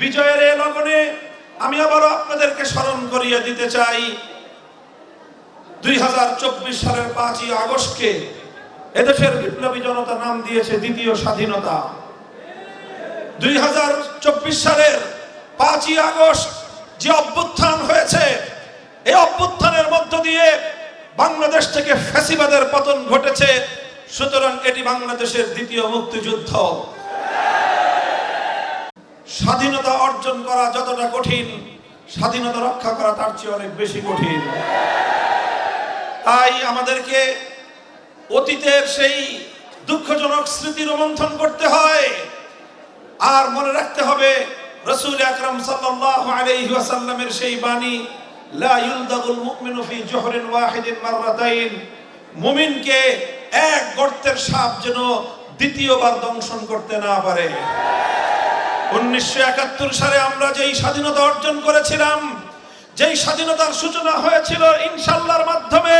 বিজয়ের এ লগনে আমি আবারও আপনাদেরকে স্মরণ করিয়ে দিতে চাই। দুই হাজার চব্বিশ সালের পাঁচই আগস্টকে এদেশের বিপ্লবী জনতা নাম দিয়েছে দ্বিতীয় স্বাধীনতা। দুই হাজার চব্বিশ সালের পাঁচই আগস্ট যে অভ্যুত্থান হয়েছে, এই অভ্যুত্থানের মধ্য দিয়ে বাংলাদেশ থেকে ফ্যাসিবাদের পতন ঘটেছে। সুতরাং এটি বাংলাদেশের দ্বিতীয় মুক্তিযুদ্ধ। স্বাধীনতা অর্জন করা যতটা কঠিন, স্বাধীনতা রক্ষা করা তার চেয়ে অনেক বেশি কঠিন। তাই আমাদেরকে অতীতের সেই দুঃখজনক স্মৃতি রোমন্থন করতে হয়। আর মনে রাখতে হবে, রসুল আকরাম ওয়াসাল্লামের সেই বাণী মুমিনকে এক গর্তের সাপ যেন দ্বিতীয়বার দংশন করতে না পারে। উনিশশো একাত্তর সালে আমরা যেই স্বাধীনতা অর্জন করেছিলাম, যেই স্বাধীনতার সূচনা হয়েছিল ইনশাল্লাহর মাধ্যমে,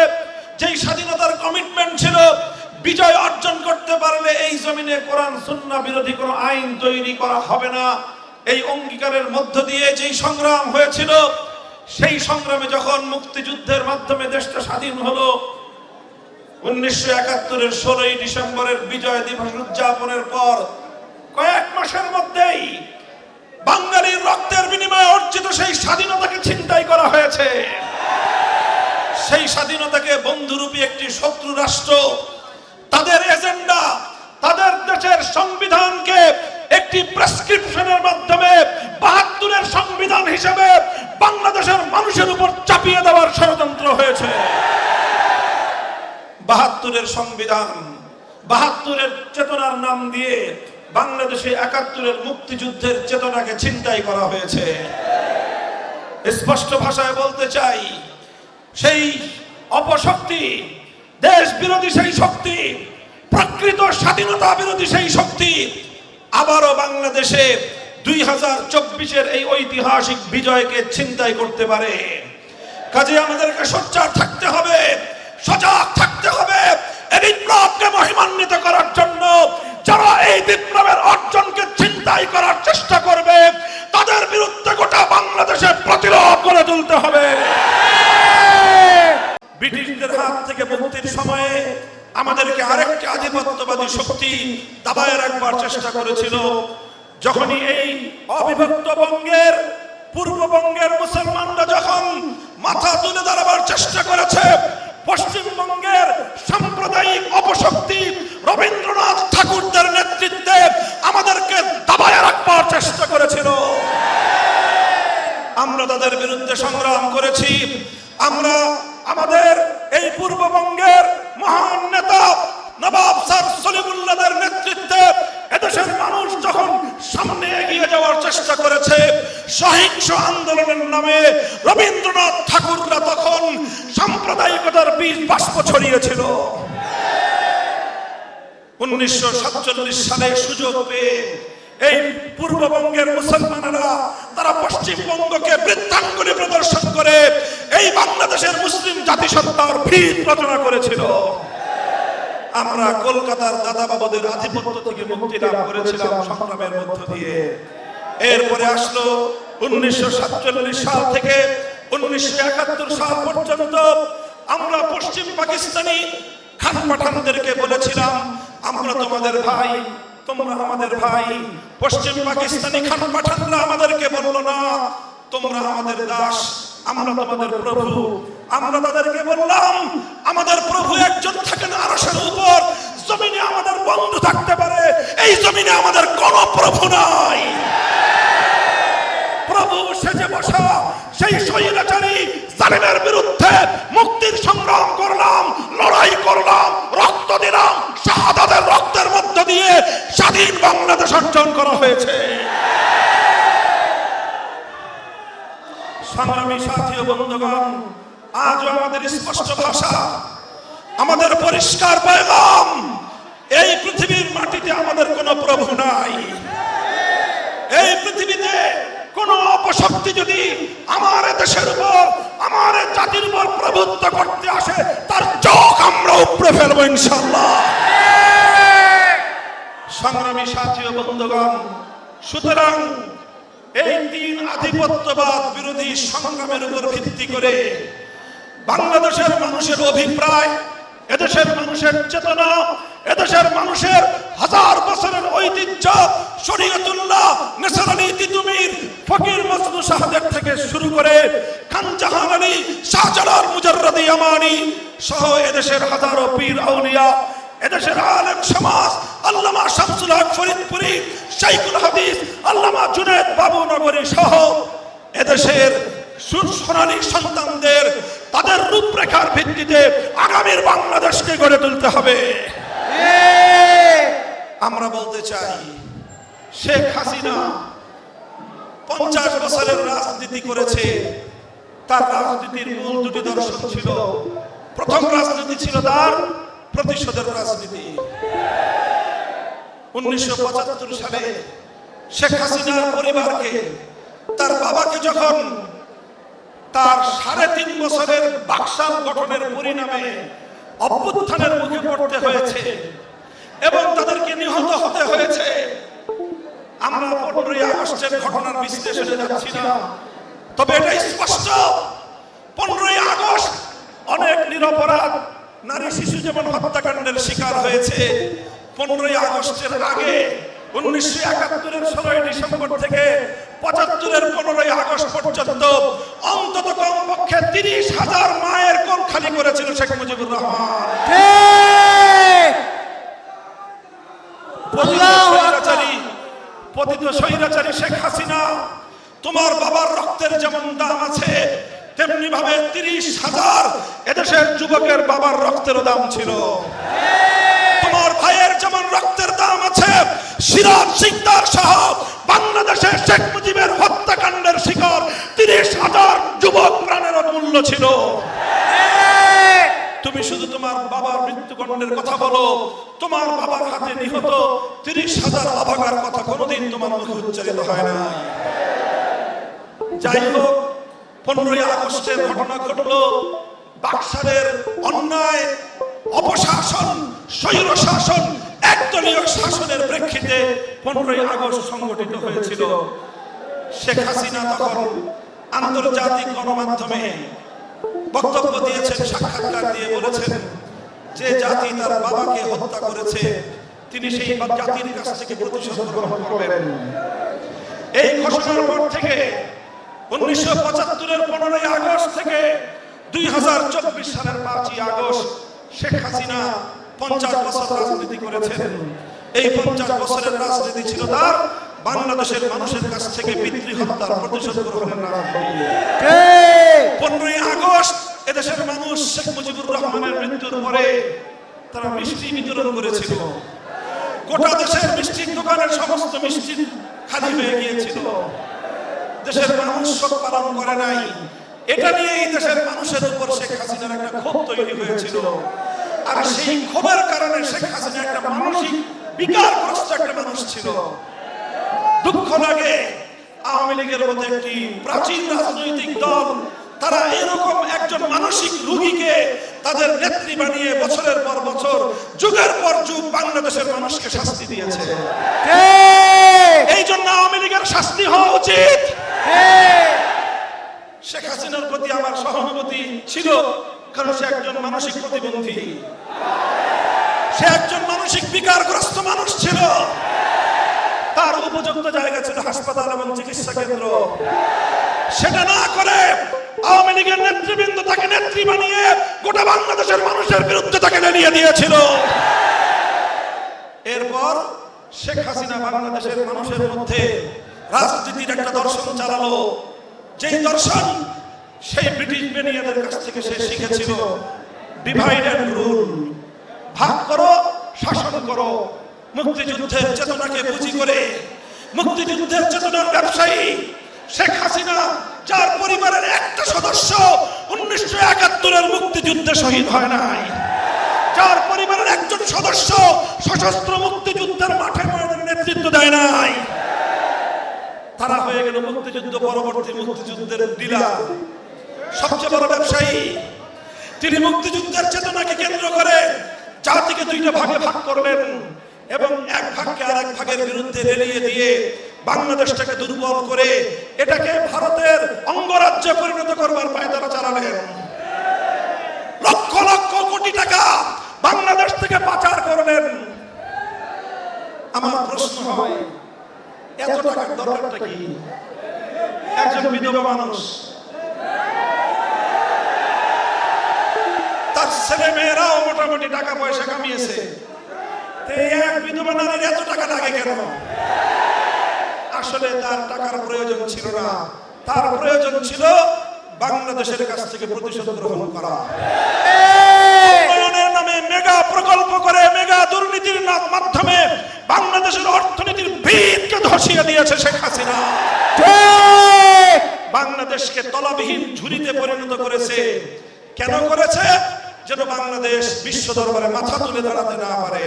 যেই স্বাধীনতার কমিটমেন্ট ছিল, বিজয় অর্জন করতে পারলে এই জমিনে কোরআন, সুন্না বিরোধী কোনো আইন তৈরি করা হবে না। এই অঙ্গীকারের মধ্য দিয়ে যেই সংগ্রাম হয়েছিল, সেই সংগ্রামে যখন মুক্তিযুদ্ধের মাধ্যমে দেশটা স্বাধীন হলো, উনিশশো একাত্তরের ষোলোই ডিসেম্বরের বিজয় দিবস উদযাপনের পর কয়েক মাসের মধ্যেই বাঙালির রক্তের বিনিময়ে অর্জিত সেই স্বাধীনতাকে ছিনতাই করা হয়েছে। সেই স্বাধীনতাকে বন্ধুরূপী একটি শত্রু রাষ্ট্র, তাদের এজেন্ডা, তাদের দেশের সংবিধানকে একটি প্রেসক্রিপশনের মাধ্যমে বাহাত্তরের সংবিধান হিসেবে বাংলাদেশের মানুষের উপর চাপিয়ে দেওয়ার ষড়যন্ত্র হয়েছে। বাহাত্তরের সংবিধান, বাহাত্তরের চেতনার নাম দিয়ে বাংলাদেশে একাত্তরের মুক্তিযুদ্ধের চেতনাকে ছিনতাই করা হয়েছে। স্পষ্ট ভাষায় বলতে চাই, সেই অপশক্তি দেশ বিরোধী সেই শক্তি, প্রকৃত স্বাধীনতা বিরোধী সেই শক্তি, আবারও বাংলাদেশে দুই হাজার চব্বিশের এই ঐতিহাসিক বিজয়কে ছিনতাই করতে পারে। কাজে আমাদেরকে সোচ্চার থাকতে হবে, সজাগ থাকতে হবে এই বিপ্লবকে মহিমান্বিত করার জন্য যারা এই বিপ্লবের অর্জনকে ছিনতাই করার চেষ্টা করবে, তাদের বিরুদ্ধে গোটা বাংলাদেশে প্রতিরোধ করে তুলতে হবে। ব্রিটিশদের হাত থেকে মুক্তির সময়ে আমাদেরকে আরেকটি আধিপত্যবাদী শক্তি দাবায় রাখবার চেষ্টা করেছিল। যখনই এই অবিভক্ত বঙ্গের, পূর্ববঙ্গের মুসলমানরা যখন মাথা তুলে দাঁড়াবার চেষ্টা করেছে পশ্চিমবঙ্গের সাম্প্রদায়িক অপশক্তি রবীন্দ্রনাথ ঠাকুরদের নেতৃত্বে আমাদেরকে দাবায় রাখবার চেষ্টা করেছিল আমরা তাদের বিরুদ্ধে সংগ্রাম করেছি আমরা আমাদের এই পূর্ববঙ্গের মহান নেতা নবাব স্যার সলিমুল্লাহদের নেতৃত্বে এদেশের মানুষ যখন সামনে এগিয়ে যাওয়ার চেষ্টা করেছে, সহিংস আন্দোলনের নামে রবীন্দ্রনাথ ঠাকুররা তখন সাম্প্রদায়িকতার বীজ বাষ্প ছড়িয়েছিল। উনিশশো সাতচল্লিশ সালে সুযোগ পেয়ে এই পূর্ববঙ্গের মুসলমানেরা তারা পশ্চিমবঙ্গকে বৃত্তাঙ্গুলি প্রদর্শন করে এই বাংলাদেশের মুসলিম জাতিসত্তার ভিত রচনা করেছিল। আমরা কলকাতার দাদাবাবুদের আধিপত্য থেকে মুক্তি লাভ করেছিলাম সংগ্রামের মধ্য দিয়ে। এরপরে আসলো উনিশশো সাতচল্লিশ সাল থেকে উনিশশো একাত্তর সাল পর্যন্ত আমরা পশ্চিম পাকিস্তানি খান পাঠানদেরকে বলেছিলাম, আমরা তোমাদের ভাই, তোমরা আমাদের ভাই। পশ্চিম পাকিস্তানি খান পাঠানরা আমাদেরকে বলল, না তোমরা আমাদের দাস আমরা তোমাদের প্রভু আমরা তাদেরকে বললাম আমাদের প্রভু একজন থাকেন আরশের উপর। জমিনে আমাদের বন্ধু থাকতে পারে এই জমিনে আমাদের কোন প্রভু নাই প্রভু সেজে বসা সেই স্বৈরাচারী জালিমের বিরুদ্ধে মুক্তির সংগ্রাম করলাম লড়াই করলাম রক্ত দিলাম শাহাদাতের রক্তের মধ্য দিয়ে স্বাধীন বাংলাদেশ অর্জন করা হয়েছে সংগ্রামী সাথী ও বন্ধুগণ আজও আমাদের স্পষ্ট ভাষা, আমাদের পরিষ্কার পয়গাম। এই পৃথিবীর মাটিতে আমাদের কোনো প্রভু নাই। এই পৃথিবীতে কোন অপশক্তি যদি আমার দেশের উপর, আমার জাতির উপর প্রভুত্ব করতে আসে, তার চোখ আমরা উপরে ফেলব ইনশাল্লাহ সংগ্রামী সাথী ও বন্ধুগণ, সুতরাং এই তিন আধিপত্যবাদ বিরোধী সংগ্রামের উপর ভিত্তি করে বাংলাদেশের মানুষের অভিপ্রায়, এদেশের মানুষের চেতনা, এদেশের মানুষের হাজার বছরের ঐতিহ্য, শরীয়তুল্লাহ নেসারানি তিতুমির, ফকির মজনু সাহাদের থেকে শুরু করে খান জাহান আলী, শাহজালাল মুজাররদি আমানি সহ এদেশের হাজারো পীর আউলিয়া, এদেশের আলেম সমাজ, আল্লামা শামসুল হক ফরিদপুরি, শাইখুল হাদিস, আল্লামা জুনেদ বাবু নগরী সহ এদেশের সুর- সন্তানদের তাদের রূপরেখার ভিত্তিতে আগামীর বাংলাদেশকে গড়ে তুলতে হবে। আমরা বলতে চাই শেখ হাসিনা পঞ্চাশ বছরের রাজনীতি করেছে তার রাজনীতির মূল দুটি দর্শন ছিল। প্রথম রাজনীতি ছিল তার প্রতিশোধের রাজনীতি। উনিশশো পঁচাত্তর সালে শেখ হাসিনার পরিবারকে তার বাবাকে যখন তার সাড়ে তিন বছরের বাকশাল গঠনের পরিণামে অভ্যুত্থানের মুখে পড়তে হয়েছে এবং তাদেরকে নিহত হতে হয়েছে। আমরা পনেরোই আগস্টের ঘটনার বিশ্লেষণে যাচ্ছি না। তবে এটা স্পষ্ট, পনেরোই আগস্ট অনেক নিরপরাধ নারী শিশু যেমন হত্যাকাণ্ডের শিকার হয়েছে, পনেরোই আগস্টের আগে উনিশশো একাত্তরের ষোলোই ডিসেম্বর থেকে পঁচাত্তরের পনেরোই আগস্ট পর্যন্ত অন্তত কমপক্ষে তিরিশ হাজার মায়ের কোল খালি করেছিল শেখ মুজিবুর রহমান। পতিত স্বৈরাচারী শেখ হাসিনা তোমার বাবার রক্তের যেমন দাম আছে তেমনি ভাবে তিরিশ হাজার এদেশের যুবকের বাবার রক্তেরও দাম ছিল। তোমার ভাইয়ের যেমন রক্তের দাম আছে সিরাজ সিকদার সহ বাংলাদেশের শেখ মুজিবের হত্যাকাণ্ডের শিকার তিরিশ হাজার যুবক প্রাণের মূল্য ছিল। তুমি শুধু তোমার বাবার মৃত্যুদণ্ডের কথা বলো, তোমার বাবার হাতে নিহত তিরিশ হাজার অভাগার কথা কোনোদিন তোমার মুখে উচ্চারিত হয় না। যাই হোক, পনেরোই আগস্টের ঘটনা ঘটলো। বাক্সারের অন্যায়, অপশাসন স্বৈর শাসন একদলীয় শাসনের প্রেক্ষিতে পনেরোই আগস্ট সংগঠিত হয়েছিল। শেখ হাসিনা তখন আন্তর্জাতিক গণমাধ্যমে বক্তব্য দিয়েছেন, সাক্ষাৎকার দিয়ে বলেছেন যে জাতি তার বাবাকে হত্যা করেছে, তিনি সেই জাতির কাছ থেকে প্রতিশোধ গ্রহণ করবেন। এই ঘোষণার পর থেকে উনিশশো পঁচাত্তরের পনেরোই আগস্ট থেকে দুই হাজার চব্বিশ সালের পাঁচই আগস্ট শেখ হাসিনা পঞ্চাশ বছর রাজনীতি করেছেন। এই পঞ্চাশ বছরের রাজনীতি ছিল তার। বাংলাদেশের মানুষের কাছ থেকে পিতৃ হত্যার প্রতিশোধ গ্রহণের পনেরোই আগস্ট এদেশের মানুষ শেখ মুজিবুর রহমানের মৃত্যুর পরে তারা মিষ্টি বিতরণ করেছিল। গোটা দেশের মিষ্টির দোকানের সমস্ত মিষ্টি খালি হয়ে গিয়েছিল। দেশের মানুষ শোক পালন করে নাই। এটা নিয়েই দেশের মানুষের উপর শেখ হাসিনার একটা ক্ষোভ তৈরি হয়েছিল। আর সেই ক্ষোভের কারণে শেখ হাসিনা একটা মানসিক বিকারগ্রস্ত একটা মানুষ ছিল। দুঃখ লাগে আওয়ামী লীগের মতো একটি প্রাচীন রাজনৈতিক দল তারা এরকম একজন মানসিক রোগীকে তাদের নেত্রী বানিয়ে বছরের পর বছর যুগের পর যুগ বাংলাদেশের মানুষকে শাস্তি দিয়েছে। এই জন্য আওয়ামী লীগের শাস্তি হওয়া উচিত। শেখ হাসিনার প্রতি আমার সহানুভূতি ছিল। কারণ সে একজন মানসিক প্রতিবন্ধী। সে একজন মানসিক বিকারগ্রস্ত মানুষ ছিল। তার উপযুক্ত জায়গা ছিল হাসপাতাল এবং চিকিৎসা কেন্দ্র। সেটা না করে আওয়ামী লীগের নেতৃবৃন্দ তাকে নেত্রী বানিয়ে গোটা বাংলাদেশের মানুষের বিরুদ্ধে তাকে নিয়ে দিয়েছিল। এরপর শেখ হাসিনা বাংলাদেশের মানুষের মধ্যে রাজনীতির একটা দর্শন চালালো। যেই দর্শন সেই ব্রিটিশ বেনিয়াদের কাছ থেকে সে শিখেছিল ডিভাইড অ্যান্ড রুল ভাগ করো শাসন করো। মুক্তিযুদ্ধের চেতনাকে পুঁজি করে মুক্তিযুদ্ধের চেতনার ব্যবসায়ী শেখ হাসিনা যার পরিবারের একটা সদস্য উনিশশো একাত্তরের মুক্তিযুদ্ধে শহীদ হয় নাই। যার পরিবারের একজন সদস্য সশস্ত্র মুক্তিযুদ্ধের মাঠে নেতৃত্ব দেয় নাই। তারা হয়ে গেল মুক্তিযুদ্ধ পরবর্তী মুক্তিযুদ্ধের ডিলার। সবচেয়ে বড় ব্যবসায়ী, তিনি মুক্তিযুদ্ধের চেতনাকে কেন্দ্র করে জাতিকে দুইটা ভাগে ভাগ করলেন এবং এক ভাগকে আর এক ভাগের বিরুদ্ধে রেলিয়ে দিয়ে বাংলাদেশটাকে দুর্বল করে এটাকে ভারতের অঙ্গরাজ্যে পরিণত করবার পায় তারা চালালেন। লক্ষ লক্ষ কোটি টাকা বাংলাদেশ থেকে পাচার করলেন। আমার প্রশ্ন হয়, এত টাকার দরকারটা কি? একজন বিধবা মানুষ। তার ছেলে মেয়েরাও মোটামুটি টাকা পয়সা কামিয়েছে। এক বিধবা নারীর এত টাকা লাগে কেন? আসলে তার টাকার প্রয়োজন ছিল না। তার প্রয়োজন ছিল বাংলাদেশের কাছ থেকে প্রতিশোধ গ্রহণ করা। উন্নয়নের নামে মেগা প্রকল্প করে মেগা দুর্নীতির মাধ্যমে বাংলাদেশের অর্থনীতির ভিতকে ধসিয়ে দিয়েছে শেখ হাসিনা। বাংলাদেশকে তলাবিহীন ঝুড়িতে পরিণত করেছে। কেন করেছে? যেন বাংলাদেশ বিশ্ব দরবারে মাথা তুলে দাঁড়াতে না পারে।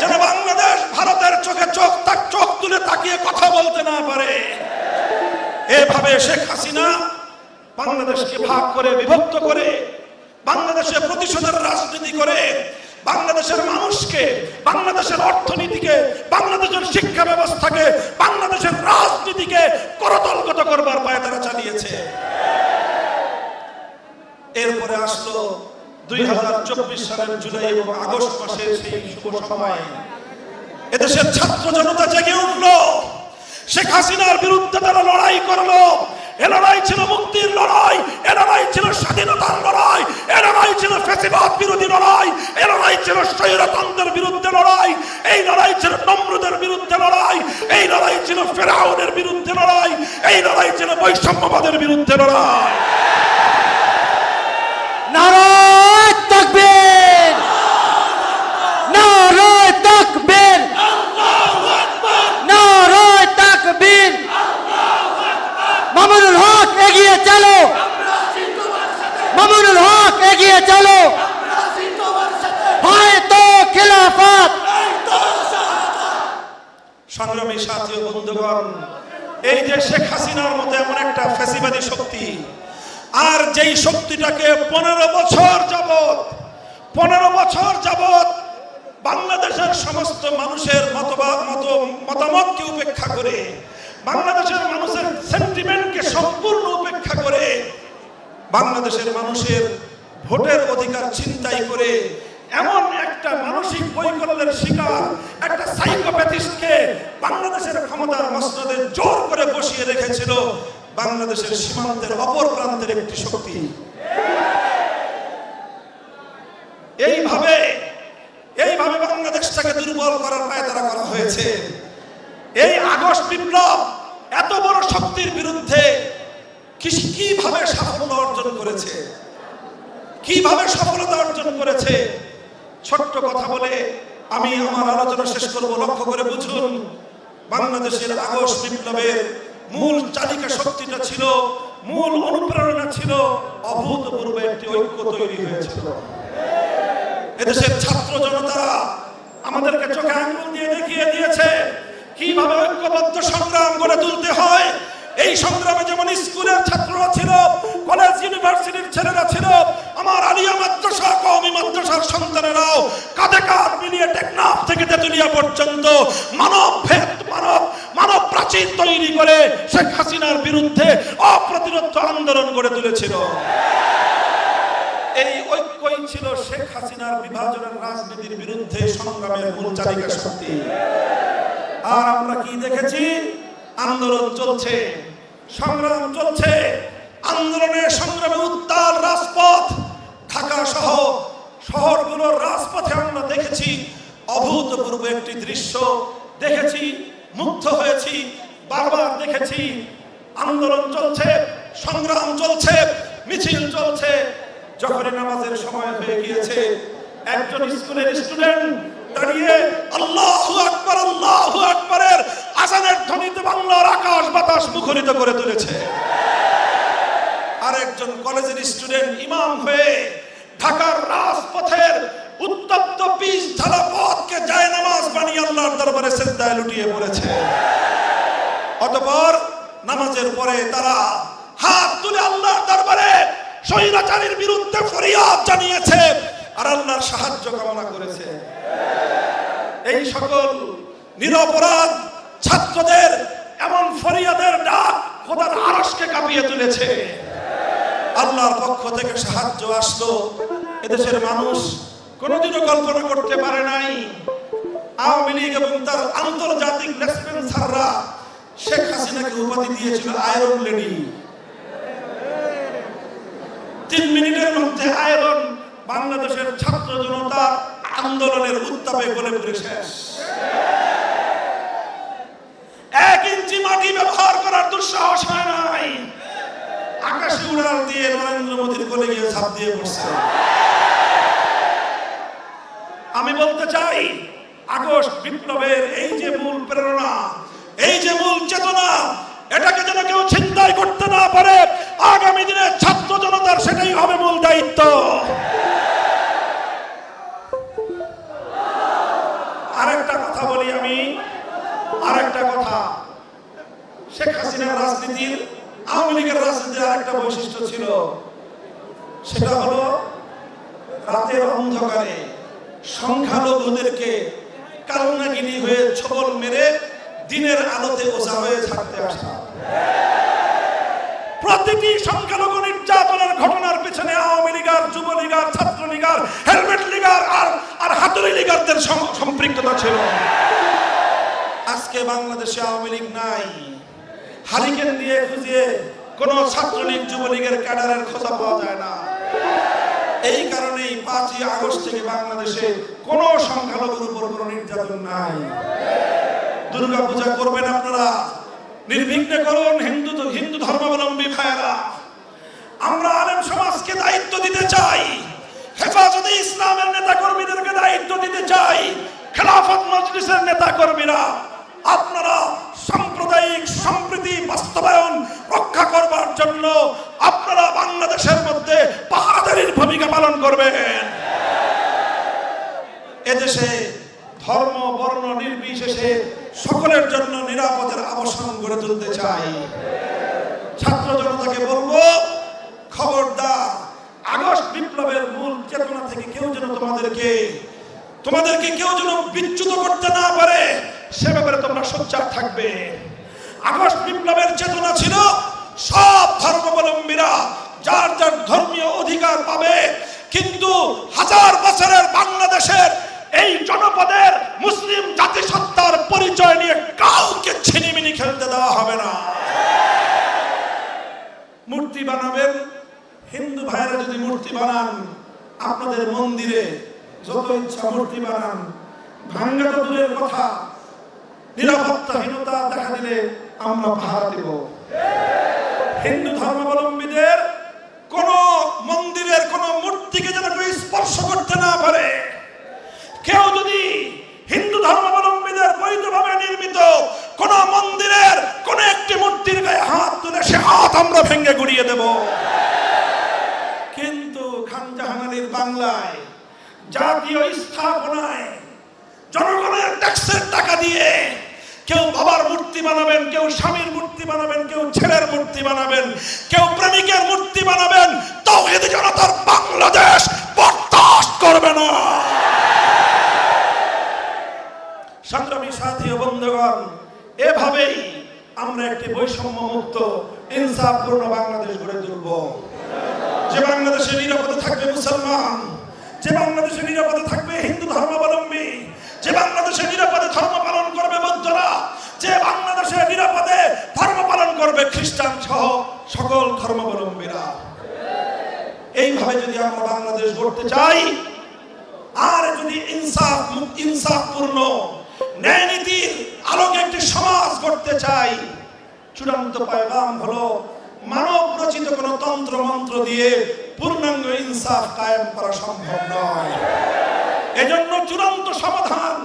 যেন বাংলাদেশ ভারতের চোখে চোখ তাক চোখ তুলে তাকিয়ে কথা বলতে না পারে। এভাবে শেখ হাসিনা বাংলাদেশকে ভাগ করে, বিভক্ত করে, বাংলাদেশে প্রতিশোধের রাজনীতি করে, বাংলাদেশের মানুষকে, বাংলাদেশের অর্থনীতিকে, বাংলাদেশের শিক্ষা ব্যবস্থাকে, বাংলাদেশের রাজনীতিকে করতলগত করবার পায়ে তারা চালিয়েছে। এরপরে আসলো দুই হাজার এদেশের ছাত্র জনতা জেগে উঠল। শেখ হাসিনার বিরুদ্ধে তারা লড়াই করল। এ লড়াই ছিল মুক্তির লড়াই, এ লড়াই ছিল স্বাধীনতার লড়াই, এ লড়াই ছিল ফেসিবাদ বিরোধী লড়াই, এ লড়াই ছিল স্বৈরতন্ত্রের বিরুদ্ধে লড়াই, এই লড়াই ছিল নম্রদের বিরুদ্ধে লড়াই, এই লড়াই ছিল ফেরাউনের বিরুদ্ধে লড়াই, এই লড়াই ছিল বৈষম্যবাদের বিরুদ্ধে লড়াই। নারায় তাকবীর। নারায় তাকবীর। নারায় তাকবীর। মামুনুল সংগ্রামী সাথী বন্ধুগণ, এই যে শেখ হাসিনার মতো এমন একটা ফ্যাসিবাদী শক্তি আর যেই শক্তিটাকে পনেরো বছর যাবত পনেরো বছর যাবত বাংলাদেশের সমস্ত মানুষের মতবাদ, মত, মতামতকে উপেক্ষা করে, বাংলাদেশের মানুষের সেন্টিমেন্টকে সম্পূর্ণ উপেক্ষা করে, বাংলাদেশের মানুষের ভোটের অধিকার চিন্তাই করে, এমন একটা মানসিক বৈকল্যের শিকার, একটা সাইকোপ্যাথিস্টকে বাংলাদেশের ক্ষমতার মসনদে জোর করে বসিয়ে রেখেছিল বাংলাদেশের সীমান্তের অপর প্রান্তের একটি শক্তি। এইভাবে এইভাবে বাংলাদেশটাকে দুর্বল করার পায়তারা করা হয়েছে। এই আগস্ট বিপ্লব এত বড় শক্তির বিরুদ্ধে কীভাবে সাফল্য অর্জন করেছে? কীভাবে সফলতা অর্জন করেছে? ছোট্ট কথা বলে আমি আমার আলোচনা শেষ করব। লক্ষ্য করে বুঝুন, বাংলাদেশের আগস্ট বিপ্লবের মূল চালিকা শক্তিটা ছিল, মূল অনুপ্রেরণা ছিল, অভূতপূর্ব একটি ঐক্য তৈরি হয়েছিল। এদেশের ছাত্র জনতারা আমাদেরকে চোখে আঙুল দিয়ে দেখিয়ে দিয়েছে, কীভাবে ঐক্যবদ্ধ সংগ্রাম গড়ে তুলতে হয়। এই সংগ্রামে যেমন স্কুলের ছাত্ররা ছিল, কলেজ ইউনিভার্সিটির ছেলেরা ছিল, আমার আলিয়া মাদ্রাসা, কওমি মাদ্রাসার সন্তানেরাও কাঁধে কাঁধ মিলিয়ে টেকনাফ থেকে তেতুলিয়া পর্যন্ত মানব ভেদ মানব মানব প্রাচীর তৈরি করে শেখ হাসিনার বিরুদ্ধে অপ্রতিরোধ আন্দোলন গড়ে তুলেছিল। এই ঐক্যই ছিল শেখ হাসিনার বিভাজনের রাজনীতির বিরুদ্ধে সংগ্রামের মূল চালিকা শক্তি। আর আমরা কি দেখেছি? আন্দোলন চলছে, সংগ্রাম চলছে আন্দোলনের সংগ্রামে উত্তাল রাজপথ, ঢাকা সহ শহরগুলোর রাজপথে আমরা দেখেছি অভূতপূর্ব একটি দৃশ্য। দেখেছি মুগ্ধ হয়েছি, বারবার দেখেছি। আন্দোলন চলছে, সংগ্রাম চলছে, মিছিল চলছে। যখনই নামাজের সময় হয়ে গিয়েছে, একজন স্কুলের স্টুডেন্ট দাঁড়িয়ে আল্লাহু আকবার, আল্লাহু আকবারের আজানের ধ্বনিতে বাংলার আকাশ বাতাস মুখরিত করে তুলেছে। আর একজন কলেজের স্টুডেন্ট ইমাম হয়ে ঢাকার রাজপথের উত্তপ্ত পিচ ঢালা পথকে যায় নামাজ বানিয়ে আল্লাহর দরবারে সেজদায় লুটিয়ে পড়েছে। অতঃপর নামাজের পরে তারা হাত তুলে আল্লাহর দরবারে স্বৈরাচারীর বিরুদ্ধে ফরিয়াদ জানিয়েছে আর আল্লাহর সাহায্য কামনা করেছে। এই সকল নিরপরাধ ছাত্রদের এমন ফরিয়াদের ডাক কাঁপিয়ে তুলেছে। আল্লাহর পক্ষ থেকে সাহায্য আসলো। এদেশের মানুষ কোনোদিনও কল্পনা করতে পারে নাই। আওয়ামী লীগ এবং তার আন্তর্জাতিক রেসপেন্সাররা শেখ হাসিনাকে উপাধি দিয়েছিল আয়রন লেডি। তিন মিনিটের মধ্যে আয়রন বাংলাদেশের ছাত্র জনতা আন্দোলনের উত্তাপে গলে পড়ে এক ইঞ্চি মাটি ব্যবহার করার দুঃসাহস হয় নাই। আকাশে উড়াল দিয়ে নরেন্দ্র মোদীর কোলে গিয়ে ঝাঁপ দিয়ে বসছে আমি বলতে চাই, আগস্ট বিপ্লবের এই যে মূল প্রেরণা, এই যে মূল চেতনা, এটাকে যেন কেউ চিন্তাই করতে না পারে, আগামী দিনে ছাত্র জনতার সেটাই হবে মূল দায়িত্ব। আরেকটা কথা বলি আমি, আরেকটা কথা। শেখ হাসিনার রাজনীতির, আওয়ামী লীগের রাজনীতির আরেকটা বৈশিষ্ট্য ছিল, সেটা হলো রাতের অন্ধকারে সংখ্যালঘুদেরকে কালনাগিনী হয়ে ছবল মেরে দিনের আলোতে ওঝা হয়ে থাকতে আসা। প্রতিটি সংখ্যালঘু নির্যাতনের ঘটনার পেছনে আওয়ামী লীগার, যুব লীগার, ছাত্র লীগার, হেলমেট লীগার আর আর হাতুড়ি লীগারদের সম- সম্পৃক্ততা ছিল। আজকে বাংলাদেশে আওয়ামী লীগ নাই। হারিকেন দিয়ে খুঁজিয়ে কোন ছাত্রলীগ যুবলীগের ক্যাডারের খোঁজা পাওয়া যায় না। এই কারণেই পাঁচই আগস্ট থেকে বাংলাদেশে কোন সংখ্যালঘুর উপর কোনো নির্যাতন নাই। দুর্গা পূজা করবেন আপনারা। নির্বিঘ্নে করুন হিন্দু হিন্দু ধর্মাবলম্বী ভাইয়েরা। আমরা আলেম সমাজকে দায়িত্ব দিতে চাই। হেফাজতে ইসলামের নেতা কর্মীদেরকে দায়িত্ব দিতে চাই। খেলাফত মজলিসের নেতা কর্মীরা আপনারা সাম্প্রদায়িক সম্প্রীতি বাস্তবায়ন রক্ষা করবার জন্য আপনারা বাংলাদেশের মধ্যে পাহারাদারির ভূমিকা পালন করবেন। এদেশে ধর্ম, বর্ণ নির্বিশেষে সকলের জন্য নিরাপদের আবাসন গড়ে তুলতে চাই। ছাত্র জনতাকে বলব, খবরদার, আগস্ট বিপ্লবের মূল চেতনা থেকে কেউ যেন তোমাদেরকে তোমাদেরকে কেউ যেন বিচ্যুত করতে না পারে, সে ব্যাপারে তোমরা সোচ্চার থাকবে। আগস্ট বিপ্লবের চেতনা ছিল, সব ধর্মাবলম্বীরা যার যার ধর্মীয় অধিকার পাবে, কিন্তু হাজার বছরের বাংলাদেশের এই জনপদের মুসলিম জাতিসত্তার পরিচয় নিয়ে কাউকে ছিনিমিনি খেলতে দেওয়া হবে না। মূর্তি বানাবেন, হিন্দু ভাইরা যদি মূর্তি বানান, আপনাদের মন্দিরে যত ইচ্ছা মূর্তি বানান। ভাঙ্গা দূরের কথা, নিরাপত্তাহীনতা দেখা দিলে আমরা পাহারা দেব। হিন্দু ধর্মাবলম্বীদের কোন মন্দিরের কোন মূর্তিকে যেন কেউ স্পর্শ করতে না পারে। কেউ যদি হিন্দু ধর্মাবলম্বীদের বৈধভাবে নির্মিত কোন মন্দিরের কোন একটি মূর্তির গায়ে হাত তুলে সে হাত আমরা ভেঙে গুড়িয়ে দেব। কিন্তু খান বাংলায়, জাতীয় স্থাপনায়, জনগণের ট্যাক্সের টাকা দিয়ে কেউ বাবার মূর্তি বানাবেন, কেউ স্বামীর মূর্তি বানাবেন, কেউ ছেলের মূর্তি বানাবেন, কেউ প্রেমিকের মূর্তি বানাবেন, তৌহিদ জনতার বাংলাদেশ বরদাস্ত করবে না। সংগ্রামী সাথী বন্ধুগণ, এভাবেই আমরা একটি বৈষম্য মুক্ত ইনসাফপূর্ণ বাংলাদেশ গড়ে তুলব। যে বাংলাদেশে নিরাপদে থাকবে মুসলমান যে বাংলাদেশে নিরাপদে থাকবে হিন্দু ধর্মাবলম্বী, যে বাংলাদেশে নিরাপদে ধর্ম পালন করবে বৌদ্ধরা, যে বাংলাদেশে নিরাপদে ধর্ম পালন করবে খ্রিস্টান সহ সকল ধর্মাবলম্বীরা। এইভাবে যদি আমরা বাংলাদেশ গড়তে চাই, আর যদি ইনসাফ, ইনসাফপূর্ণ, ন্যায় নীতির আলোকে একটি সমাজ গড়তে চাই, চূড়ান্ত পায়গাম হলো মানব রচিত কোন তন্ত্র মন্ত্র দিয়ে পূর্ণাঙ্গ ইনসাফ কায়েম করা সম্ভব নয়। এজন্য চূড়ান্ত সমাধান,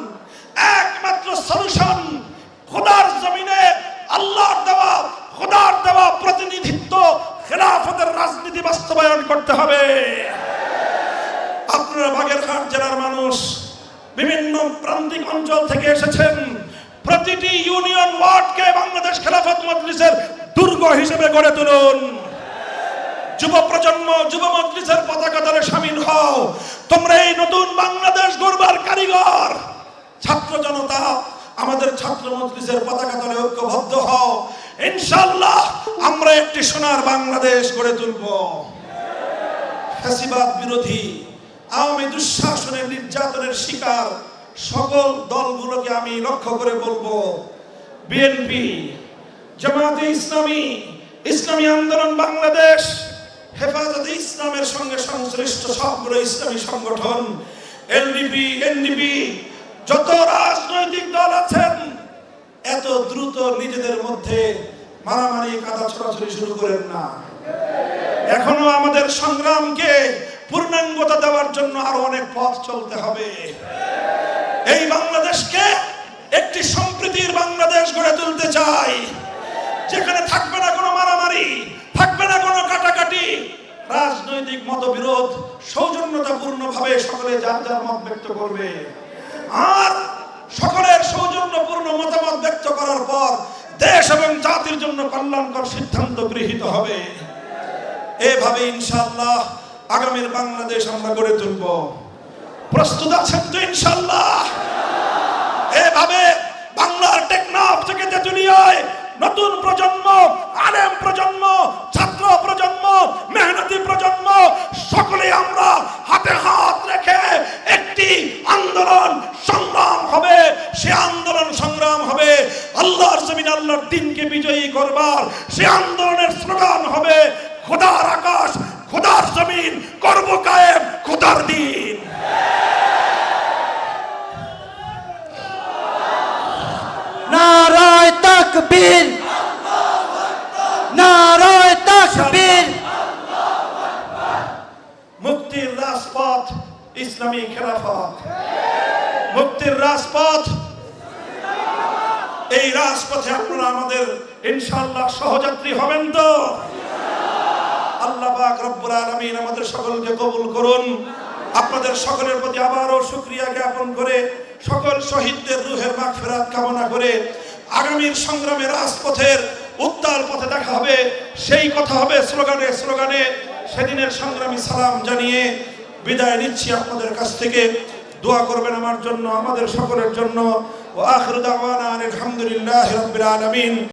একমাত্র সলিউশন খোদার জমিনে আল্লাহর দেওয়া, খোদার দেওয়া প্রতিনিধিত্ব খেলাফতের রাজনীতি বাস্তবায়ন করতে হবে। আপনারা বাগেরহাট জেলার মানুষ, বিভিন্ন প্রান্তিক অঞ্চল থেকে এসেছেন। প্রতিটি ইউনিয়ন ওয়ার্ডকে বাংলাদেশ খেলাফত মজলিসের দুর্গ হিসেবে গড়ে তুলুন। যুব প্রজন্ম যুব মজলিসের পতাকা দলে সামিল হও। তোমরা এই নতুন বাংলাদেশ গড়বার কারিগর। ছাত্র জনতা, আমাদের ছাত্র মজলিসের পতাকা দলে ঐক্যবদ্ধ হও। ইনশাল্লাহ আমরা একটি সোনার বাংলাদেশ গড়ে তুলব। ফ্যাসিবাদ বিরোধী, আওয়ামী দুঃশাসনের নির্যাতনের শিকার সকল দলগুলোকে আমি লক্ষ্য করে বলব, বিএনপি জামাতে ইসলামী ইসলামী আন্দোলন বাংলাদেশ হেফাজতে ইসলামের সঙ্গে সংশ্লিষ্ট সবগুলো ইসলামী সংগঠন এলডিপি এনডিপি যত রাজনৈতিক দল আছেন, এত দ্রুত নিজেদের মধ্যে মারামারি, কাদা ছড়াছড়ি শুরু করেন না। এখনও আমাদের সংগ্রামকে পূর্ণাঙ্গতা দেওয়ার জন্য আরও অনেক পথ চলতে হবে। এই বাংলাদেশকে একটি সম্প্রীতির বাংলাদেশ গড়ে তুলতে চাই। যেখানে থাকবে না কোনো মারামারি থাকবে না কোনো কাটাকাটি। রাজনৈতিক মতবিরোধ সৌজন্যতাপূর্ণ ভাবে সকলে যার যার মত ব্যক্ত করবে। আর সকলের সৌজন্যপূর্ণ মতামত ব্যক্ত করার পর দেশ এবং জাতির জন্য কল্যাণকর সিদ্ধান্ত গৃহীত হবে। এভাবে ইনশাল্লাহ আগামীর বাংলাদেশ আমরা গড়ে তুলব। প্রস্তুত আছেন তো ইনশাআল্লাহ? এভাবে বাংলার টেকনাফ থেকে তেতুলিয়ায় নতুন প্রজন্ম, আলেম প্রজন্ম, ছাত্র প্রজন্ম, মেহনতি প্রজন্ম, সকলে আমরা হাতে হাত রেখে একটি আন্দোলন সংগ্রাম হবে। সে আন্দোলন সংগ্রাম হবে। আল্লাহর জমিন আল্লাহর দিনকে বিজয়ী করবার সে আন্দোলনের স্লোগান হবে, খোদার আকাশ, খোদার জমিন, করব কায়েম, খোদার দিন। নারায় তাকবীর নারায় তাকবীর মুক্তির রাজপথ ইসলামী খেলাফত। মুক্তির রাজপথ। এই রাজপথে আপনারা আমাদের ইনশাআল্লাহ সহযাত্রী হবেন তো। আল্লাহ পাক রব্বুল আলামিন আমাদের সকলকে কবুল করুন। আপনাদের সকলের প্রতি আবারও শুকরিয়া জ্ঞাপন করে সকল শহীদদের রুহের মাগফিরাত কামনা করে আগামীর সংগ্রামে রাজপথের উত্তাল পথে দেখা হবে। সেই কথা হবে স্লোগানে স্লোগানে। সেদিনের সংগ্রামী সালাম জানিয়ে বিদায় নিচ্ছি আপনাদের কাছ থেকে। দোয়া করবেন আমার জন্য, আমাদের সকলের জন্য। ও আখরুদ আলহামদুলিল্লাহ রবিল আলামিন।